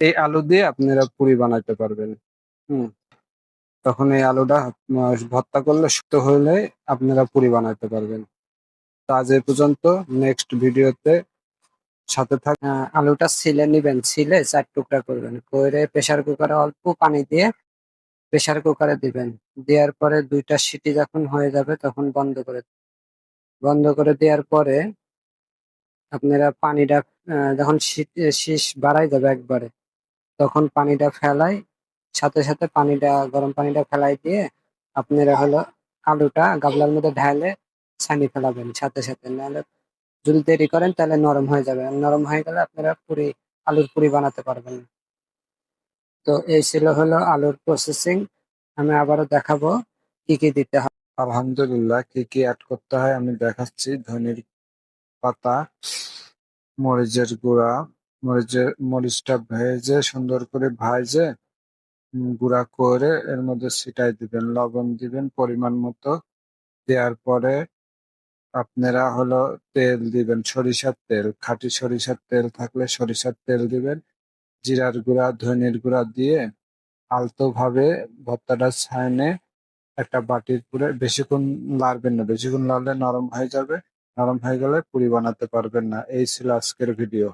এই আলু দিয়ে আপনারা পুরি বানাইতে পারবেন। হুম। তখন এই আলুটা ভর্তা করলে শুক্তো হলে আপনারা পুরি বানাইতে পারবেন। তো আজ এই পর্যন্ত নেক্সট ভিডিওতে সাথে থাক আলুটা ছিলে নিবেন, ছিলে চার টুকরা করবেন। করে প্রেসার কুকারে অল্প পানি দিয়ে প্রেসার কুকারে দিবেন। দেওয়ার পরে দুইটা সিটি যখন হয়ে যাবে তখন বন্ধ করে বন্ধ করে দেওয়ার পরে আপনারা পানিটা যখন শীষ বাড়াই যাবে একবারে তখন পানিটা ফেলাই, সাথে সাথে পানিটা, গরম পানিটা ফেলাই দিয়ে আপনারা হলো আলুটা গাবলার মধ্যে ঢালে ছানি ফেলাবেন সাথে সাথে। নাহলে যদি দেরি করেন তাহলে নরম হয়ে যাবে। নরম হয়ে গেলে আপনারা পুরি, আলুর পুরি বানাতে পারবেন। তো এই ছিল হলো আলুর প্রসেসিং আমি আবারও দেখাবো কি কি দিতে হয়। আলহামদুলিল্লাহ, কি কি অ্যাড করতে হয় আমি দেখাচ্ছি। ধনির পাতা, মরিচের গুঁড়া মরিচটা ভেজে সুন্দর করে ভাজে গুঁড়া করে এর মধ্যে ছিটাই দিবেন, লবণ দিবেন পরিমাণ মতো। দেওয়ার পরে আপনারা হলো তেল দিবেন, সরিষার তেল, খাঁটি সরিষার তেল থাকলে সরিষার তেল দিবেন, জিরার গুঁড়া, ধনির গুঁড়া দিয়ে আলতো ভাবে ভর্তাটা ছাইনে একটা বাটির পুরে, বেশিক্ষণ লাড়বেন না, বেশিক্ষণ লাড়লে নরম হয়ে যাবে, নরম হয়ে গেলে পুরি বানাতে পারবেন না। এই ছিল আজকের ভিডিও।